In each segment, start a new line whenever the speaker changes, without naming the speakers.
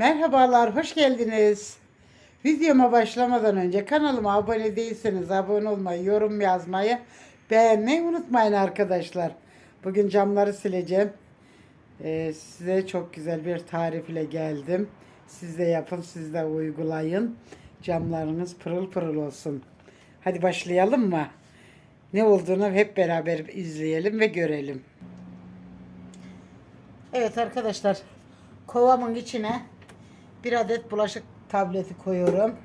Merhabalar, hoş geldiniz. Videoma başlamadan önce kanalıma abone değilseniz abone olmayı, yorum yazmayı, beğenmeyi unutmayın arkadaşlar. Bugün camları sileceğim. Ee, size çok güzel bir tarif ile geldim. Siz de yapın, siz de uygulayın. Camlarınız pırıl pırıl olsun. Hadi başlayalım mı? Ne olduğunu hep beraber izleyelim ve görelim. Evet arkadaşlar, kovamın içine bir adet bulaşık tableti koyuyorum.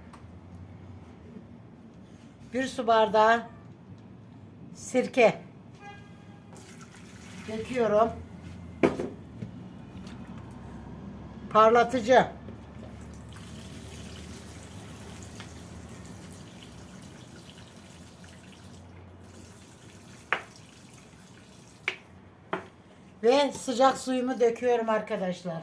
Bir su bardağı sirke döküyorum. Parlatıcı ve sıcak suyumu döküyorum arkadaşlar.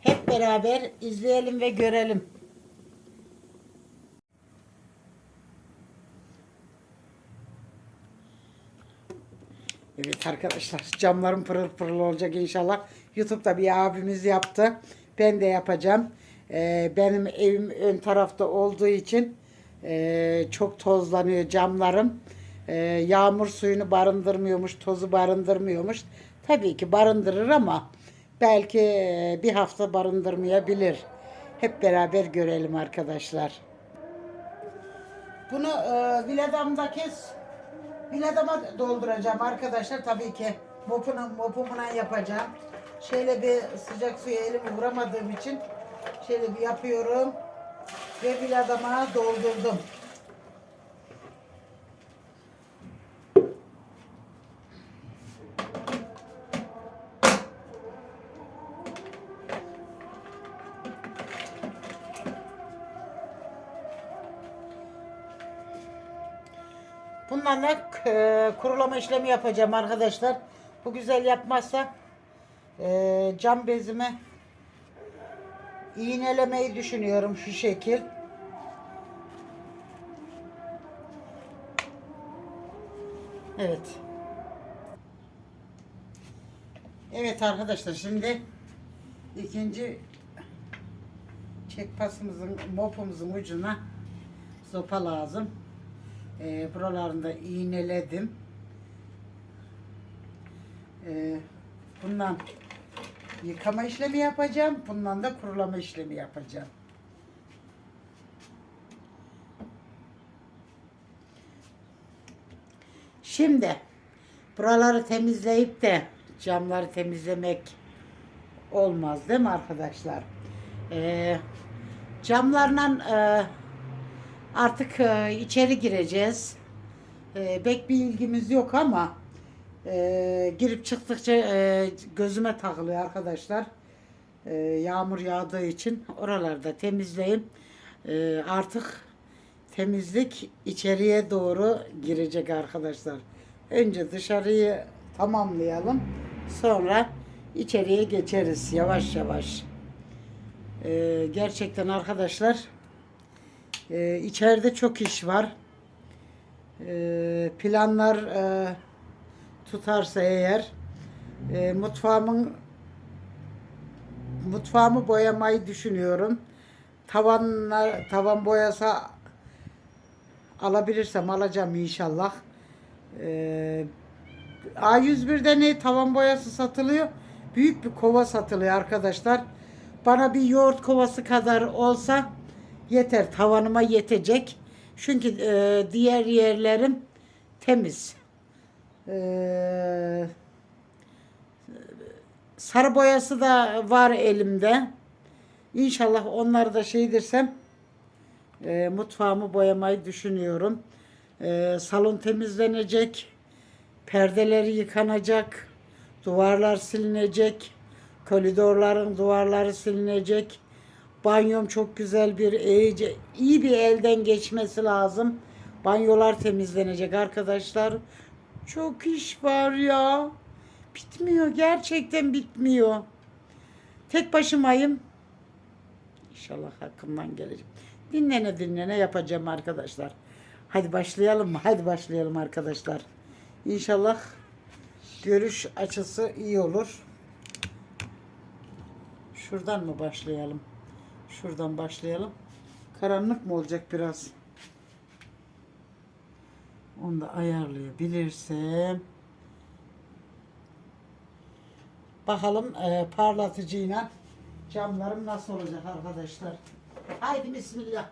Hep beraber izleyelim ve görelim. Evet arkadaşlar camlarım pırıl pırıl olacak inşallah. Youtube'da bir abimiz yaptı. Ben de yapacağım. Ee, benim evim ön tarafta olduğu için e, çok tozlanıyor camlarım. Ee, yağmur suyunu barındırmıyormuş, tozu barındırmıyormuş. Tabii ki barındırır ama belki bir hafta barındırmayabilir. Hep beraber görelim arkadaşlar. Bunu e, viladamda kes Viladama dolduracağım arkadaşlar tabii ki mopuna, mopumuna yapacağım. Şöyle bir sıcak suya elimi vuramadığım için şöyle bir yapıyorum ve viladama doldurdum. Bundan da e, kurulama işlemi yapacağım arkadaşlar. Bu güzel yapmazsa e, cam bezime iğnelemeyi düşünüyorum şu şekil. Evet. Evet arkadaşlar şimdi ikinci çek pasımızın mopumuzun ucuna sopa lazım. E, buralarında iğneledim. E, bundan yıkama işlemi yapacağım. Bundan da kurulama işlemi yapacağım. Şimdi buraları temizleyip de camları temizlemek olmaz değil mi arkadaşlar? Ee, camlarla e, artık e, içeri gireceğiz. E, pek bir ilgimiz yok ama e, girip çıktıkça e, gözüme takılıyor arkadaşlar. E, yağmur yağdığı için oralarda temizleyeyim. E, artık temizlik içeriye doğru girecek arkadaşlar. Önce dışarıyı tamamlayalım. Sonra içeriye geçeriz yavaş yavaş. E, gerçekten arkadaşlar ee, içeride çok iş var. Ee, planlar e, tutarsa eğer e, mutfağımın mutfağımı boyamayı düşünüyorum. Tavanlar tavan boyası alabilirsem alacağım inşallah. Ee, A101'de ne tavan boyası satılıyor? Büyük bir kova satılıyor arkadaşlar. Bana bir yoğurt kovası kadar olsa yeter tavanıma yetecek. Çünkü e, diğer yerlerim temiz. E, sarı boyası da var elimde. İnşallah onları da şeydirsem e, mutfağımı boyamayı düşünüyorum. E, salon temizlenecek. Perdeleri yıkanacak. Duvarlar silinecek. Koridorların duvarları silinecek. Banyom çok güzel bir iyice iyi bir elden geçmesi lazım. Banyolar temizlenecek arkadaşlar. Çok iş var ya. Bitmiyor gerçekten bitmiyor. Tek başımayım. İnşallah hakkımdan gelecek. Dinlene dinlene yapacağım arkadaşlar. Hadi başlayalım? Hadi başlayalım arkadaşlar. İnşallah görüş açısı iyi olur. Şuradan mı başlayalım? Şuradan başlayalım. Karanlık mı olacak biraz? Onu da ayarlayabilirsem. Bakalım e, parlatıcıyla camlarım nasıl olacak arkadaşlar. Haydi bismillah.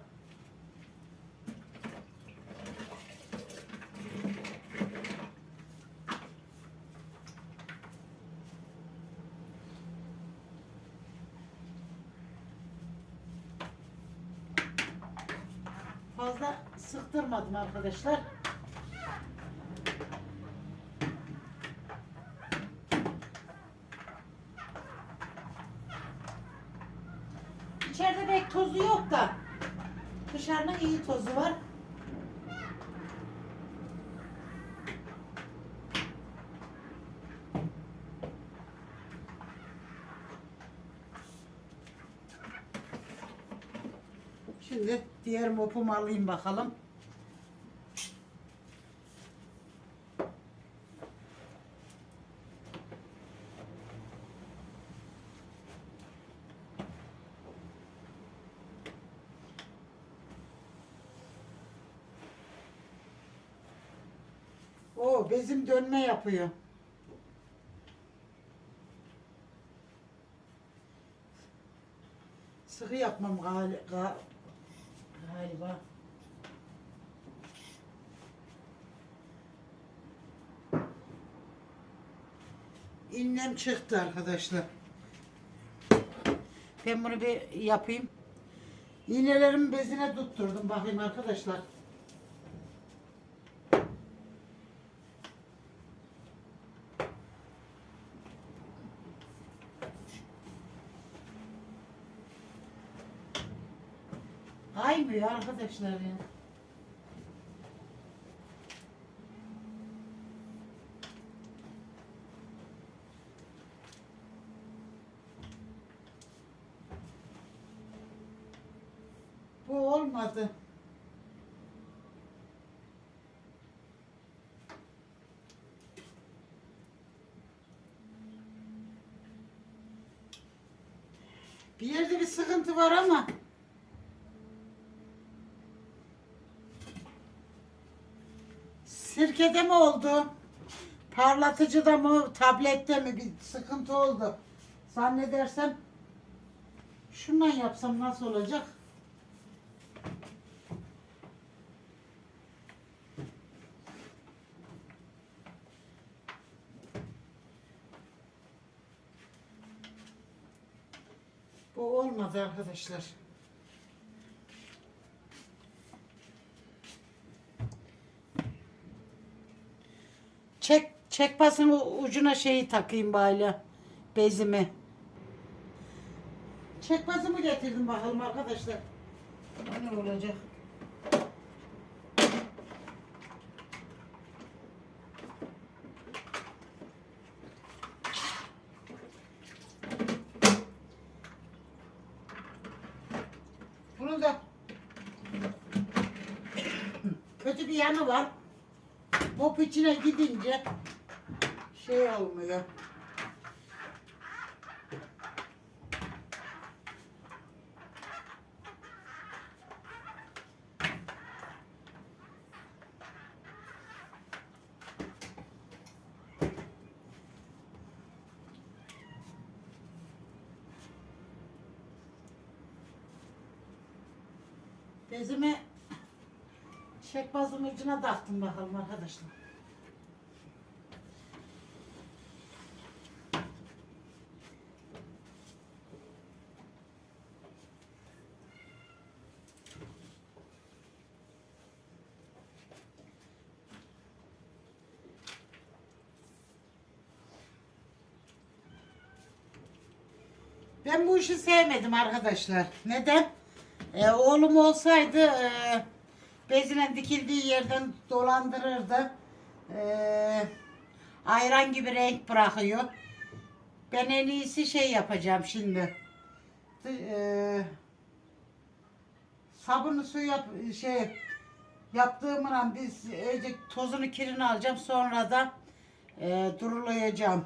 Sıktırmadım arkadaşlar. İçeride pek tozu yok da dışarının iyi tozu var. Şimdi diğer mopumu alayım bakalım. Bezim dönme yapıyor. Sıkı yapmam gali- ga- galiba. İnnem çıktı arkadaşlar. Ben bunu bir yapayım. İğnelerimi bezine tutturdum bakayım arkadaşlar. Kaymıyor arkadaşlar ya. Bu olmadı. Bir yerde bir sıkıntı var ama Sirkede mi oldu? Parlatıcıda mı? Tablette mi? Bir sıkıntı oldu. Zannedersem şundan yapsam nasıl olacak? Bu olmadı arkadaşlar. Çek çek pasın ucuna şeyi takayım böyle bezimi. Çek pasımı getirdim bakalım arkadaşlar. Ne olacak? Bunun da kötü bir yanı var. Mop içine gidince şey olmuyor. Bezimi çekmazın ucuna taktım bakalım arkadaşlar. Ben bu işi sevmedim arkadaşlar. Neden? Ee, oğlum olsaydı e, bezine dikildiği yerden dolandırırdı. Ee, ayran gibi renk bırakıyor. Ben en iyisi şey yapacağım şimdi. Ee, sabunlu su yap şey yaptığımla biz iyice tozunu kirini alacağım. Sonra da e, durulayacağım.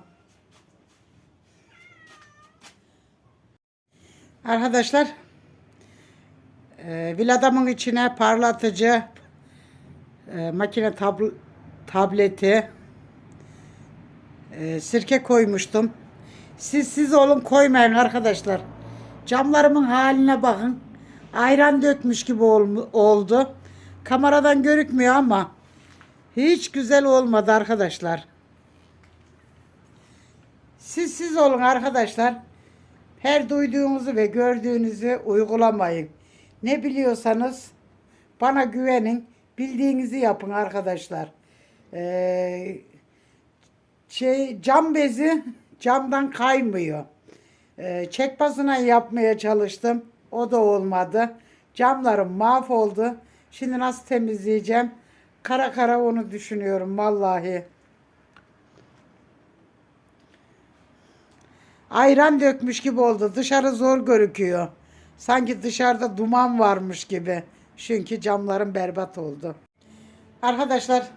Arkadaşlar e, Viladamın içine parlatıcı e, makine tabl- tableti e, sirke koymuştum. Siz siz olun koymayın arkadaşlar. Camlarımın haline bakın. Ayran dökmüş gibi ol- oldu. Kameradan görükmüyor ama hiç güzel olmadı arkadaşlar. Siz siz olun arkadaşlar. Her duyduğunuzu ve gördüğünüzü uygulamayın. Ne biliyorsanız bana güvenin. Bildiğinizi yapın arkadaşlar. Ee, şey cam bezi camdan kaymıyor. Ee, çek basına yapmaya çalıştım. O da olmadı. Camlarım mahvoldu. Şimdi nasıl temizleyeceğim? Kara kara onu düşünüyorum vallahi. Ayran dökmüş gibi oldu. Dışarı zor görüküyor. Sanki dışarıda duman varmış gibi. Çünkü camlarım berbat oldu. Arkadaşlar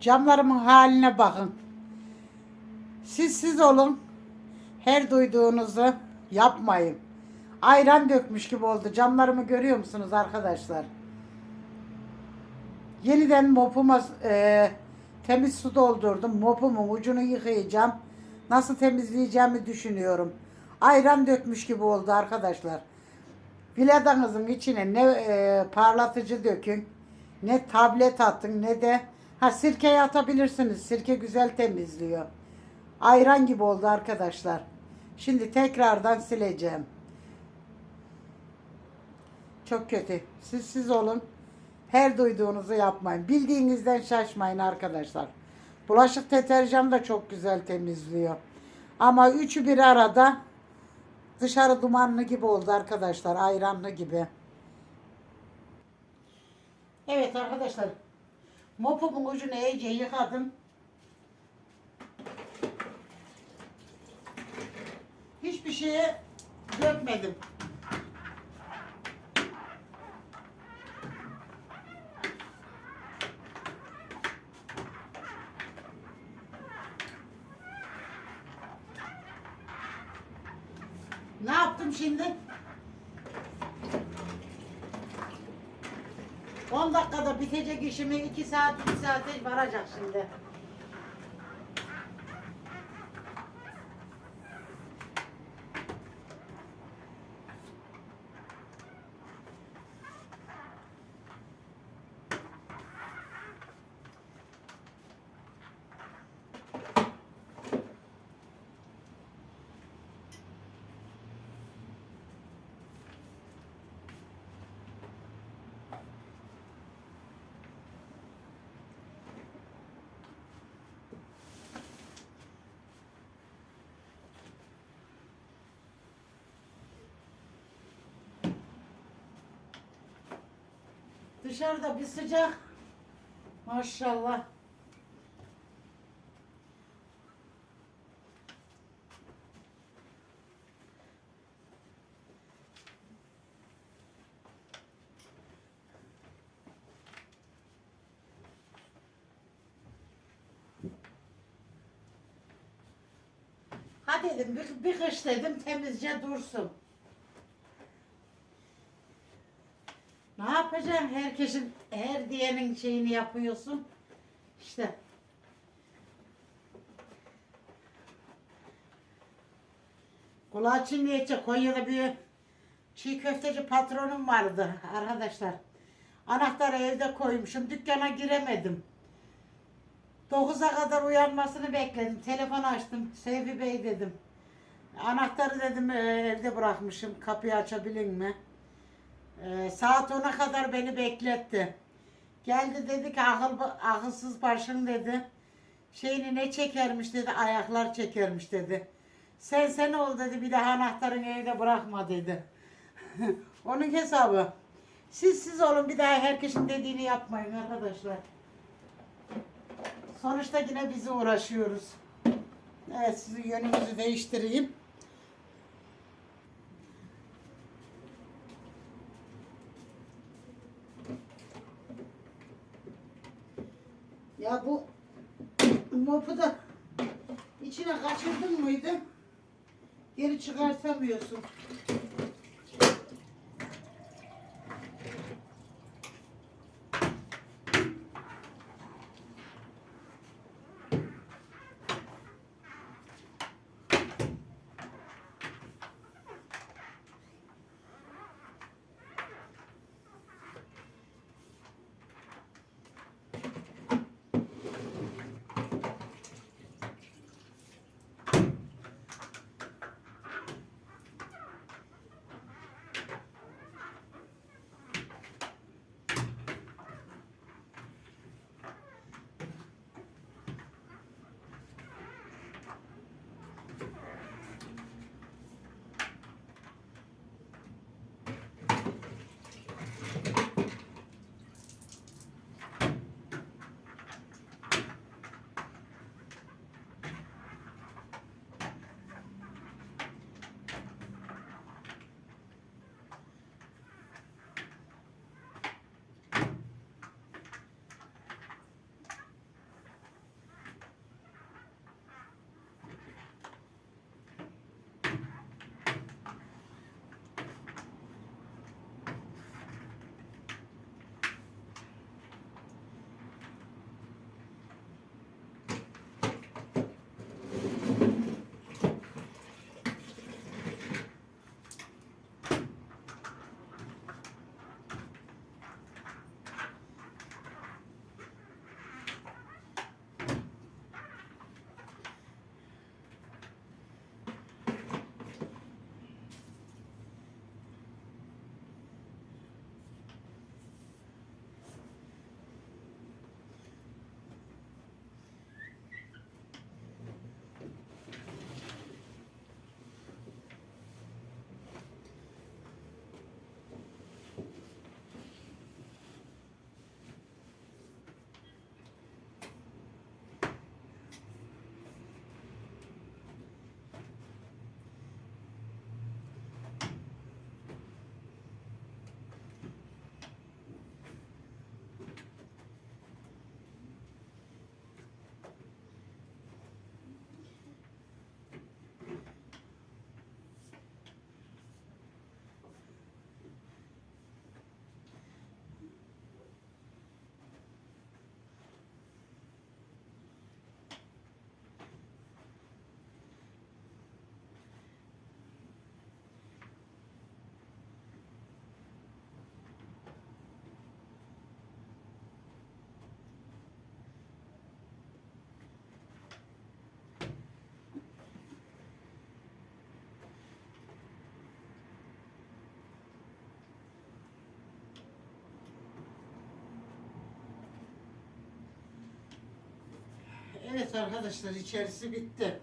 camlarımın haline bakın. Siz siz olun. Her duyduğunuzu yapmayın. Ayran dökmüş gibi oldu. Camlarımı görüyor musunuz arkadaşlar? Yeniden mopuma e, temiz su doldurdum. Mopumun ucunu yıkayacağım. Nasıl temizleyeceğimi düşünüyorum. Ayran dökmüş gibi oldu arkadaşlar. Viladanızın içine ne e, parlatıcı dökün, ne tablet atın, ne de ha sirkeyi atabilirsiniz. Sirke güzel temizliyor. Ayran gibi oldu arkadaşlar. Şimdi tekrardan sileceğim. Çok kötü. Siz siz olun. Her duyduğunuzu yapmayın. Bildiğinizden şaşmayın arkadaşlar. Bulaşık deterjanı da çok güzel temizliyor. Ama üçü bir arada dışarı dumanlı gibi oldu arkadaşlar. Ayranlı gibi. Evet arkadaşlar. Mopumun ucunu iyice yıkadım. Hiçbir şeye dökmedim. Ne yaptım şimdi? 10 dakikada bitecek işimi 2 saat 3 saate varacak şimdi. Dışarıda bir sıcak. Maşallah. Ha dedim bir, bir kış dedim temizce dursun. Ne yapacaksın? Herkesin, her diyenin şeyini yapıyorsun. İşte. Kulağı çinleyecek. Konya'da bir çiğ köfteci patronum vardı arkadaşlar. Anahtarı evde koymuşum. Dükkana giremedim. 9'a kadar uyanmasını bekledim. Telefon açtım. Seyfi Bey dedim. Anahtarı dedim "e, evde bırakmışım. Kapıyı açabilir mi? Ee, saat 10'a kadar beni bekletti. Geldi dedi ki akıl, akılsız başın dedi. Şeyini ne çekermiş dedi. Ayaklar çekermiş dedi. Sen sen ol dedi. Bir daha anahtarını evde bırakma dedi. Onun hesabı. Siz siz olun bir daha herkesin dediğini yapmayın arkadaşlar. Sonuçta yine bizi uğraşıyoruz. Evet sizin yönünüzü değiştireyim. Ya bu mopu da içine kaçırdın mıydı? Geri çıkartamıyorsun. Evet arkadaşlar içerisi bitti.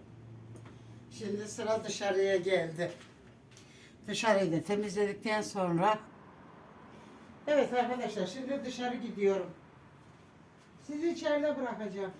Şimdi sıra dışarıya geldi. Dışarıyı da temizledikten sonra Evet arkadaşlar şimdi dışarı gidiyorum. Sizi içeride bırakacağım.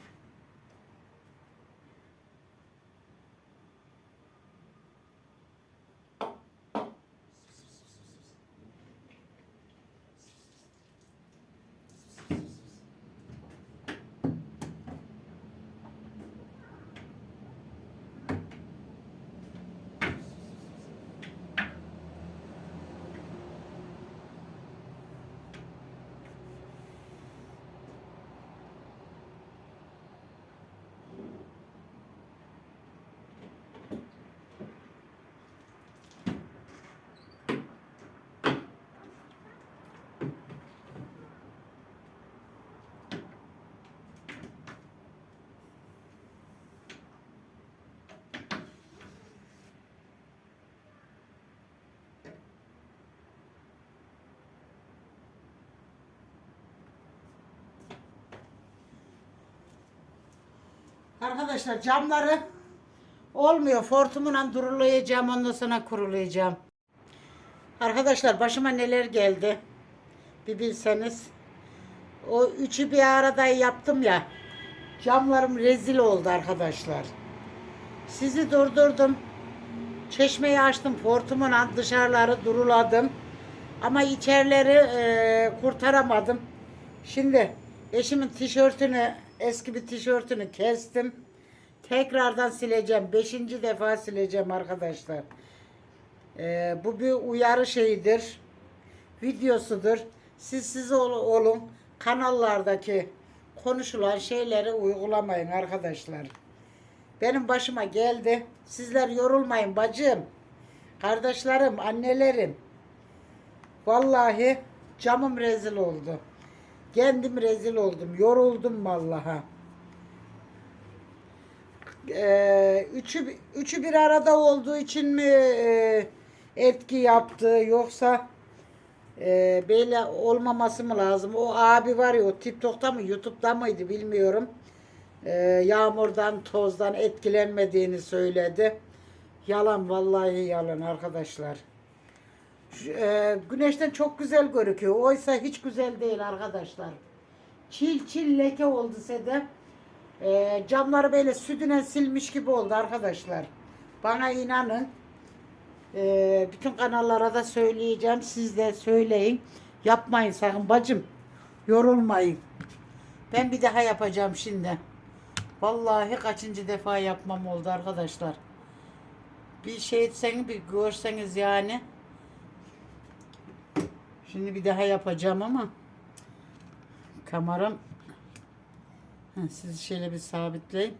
Arkadaşlar camları olmuyor. Fortumla durulayacağım ondan sonra kurulayacağım. Arkadaşlar başıma neler geldi. Bir bilseniz. O üçü bir arada yaptım ya. Camlarım rezil oldu arkadaşlar. Sizi durdurdum. Çeşmeyi açtım. Fortumla dışarıları duruladım. Ama içerileri e, kurtaramadım. Şimdi eşimin tişörtünü, eski bir tişörtünü kestim. Tekrardan sileceğim. Beşinci defa sileceğim arkadaşlar. Ee, bu bir uyarı şeyidir. Videosudur. Siz siz ol- olun. Kanallardaki konuşulan şeyleri uygulamayın arkadaşlar. Benim başıma geldi. Sizler yorulmayın bacım. Kardeşlerim, annelerim. Vallahi camım rezil oldu. Kendim rezil oldum. Yoruldum vallahi. Ee, üçü, üçü bir arada olduğu için mi e, etki yaptı yoksa e, böyle olmaması mı lazım? O abi var ya o TikTok'ta mı YouTube'da mıydı bilmiyorum. Ee, yağmurdan tozdan etkilenmediğini söyledi. Yalan vallahi yalan arkadaşlar. E, güneşten çok güzel gözüküyor. Oysa hiç güzel değil arkadaşlar. Çil çil leke oldu Sedef. E, camları böyle sütüne silmiş gibi oldu arkadaşlar. Bana inanın. E, bütün kanallara da söyleyeceğim. Siz de söyleyin. Yapmayın sakın bacım. Yorulmayın. Ben bir daha yapacağım şimdi. Vallahi kaçıncı defa yapmam oldu arkadaşlar. Bir şey etseniz bir görseniz yani. Şimdi bir daha yapacağım ama kameram Ha, sizi şöyle bir sabitleyin.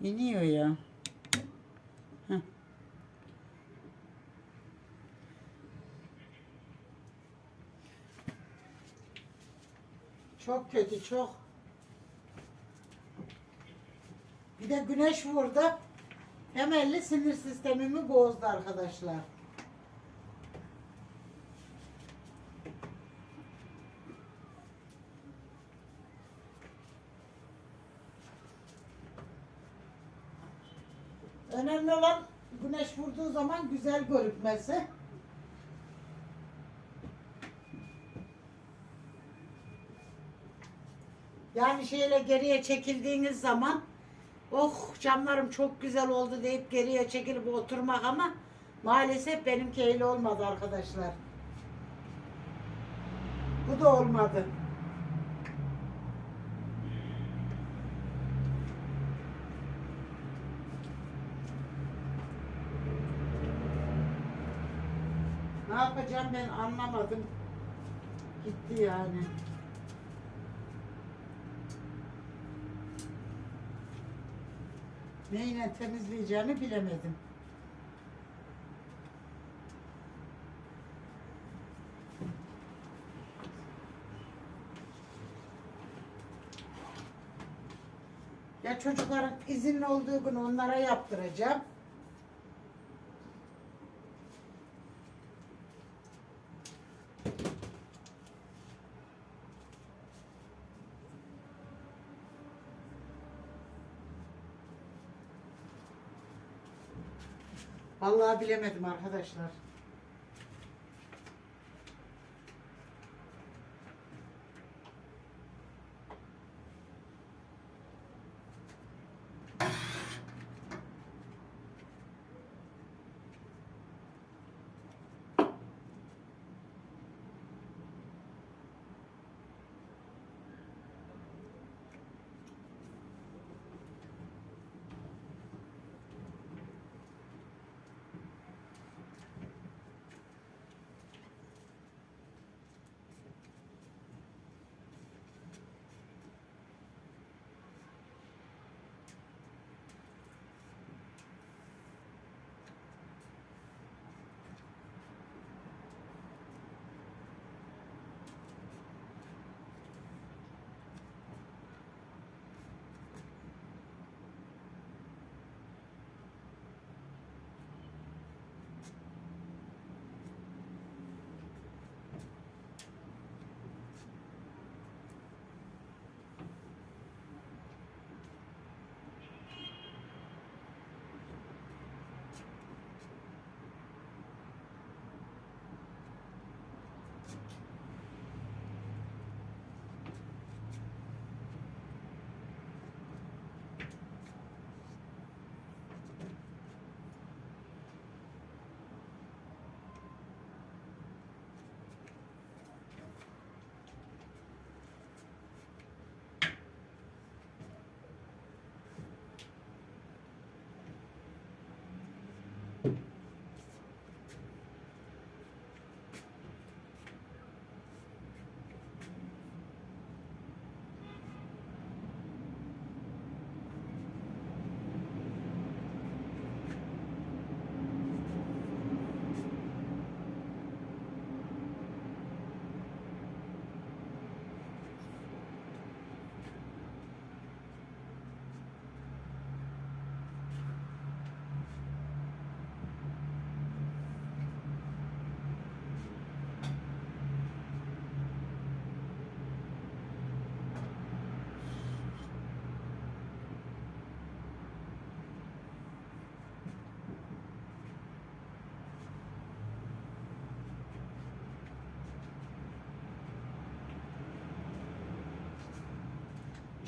İniyor ya. Heh. Çok kötü çok. Bir de güneş vurdu. Temelli sinir sistemimi bozdu arkadaşlar. Önemli olan güneş vurduğu zaman güzel görükmesi. Yani şöyle geriye çekildiğiniz zaman oh camlarım çok güzel oldu deyip geriye çekilip oturmak ama maalesef benimki öyle olmadı arkadaşlar. Bu da olmadı. Ne yapacağım ben anlamadım. Gitti yani. Neyle temizleyeceğimi bilemedim. Ya çocukların izinli olduğu gün onlara yaptıracağım. Vallahi bilemedim arkadaşlar.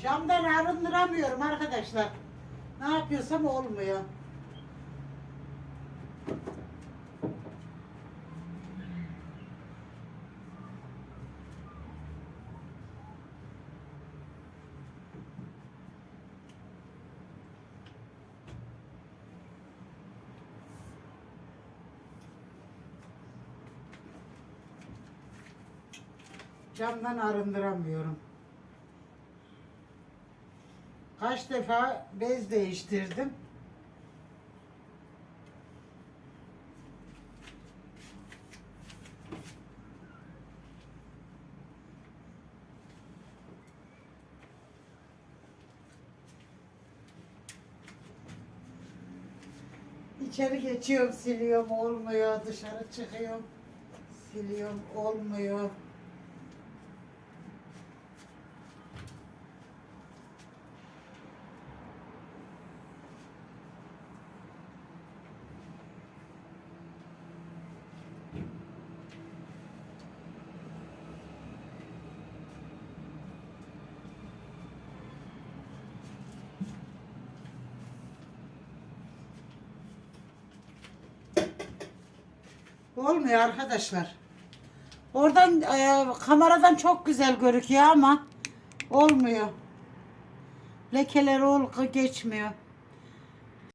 Camdan arındıramıyorum arkadaşlar. Ne yapıyorsam olmuyor. Camdan arındıramıyorum. Defa bez değiştirdim. İçeri geçiyorum, siliyorum, olmuyor. Dışarı çıkıyorum, siliyorum, olmuyor. Olmuyor arkadaşlar. Oradan e, kameradan çok güzel görünüyor ama olmuyor. Lekeler ol geçmiyor.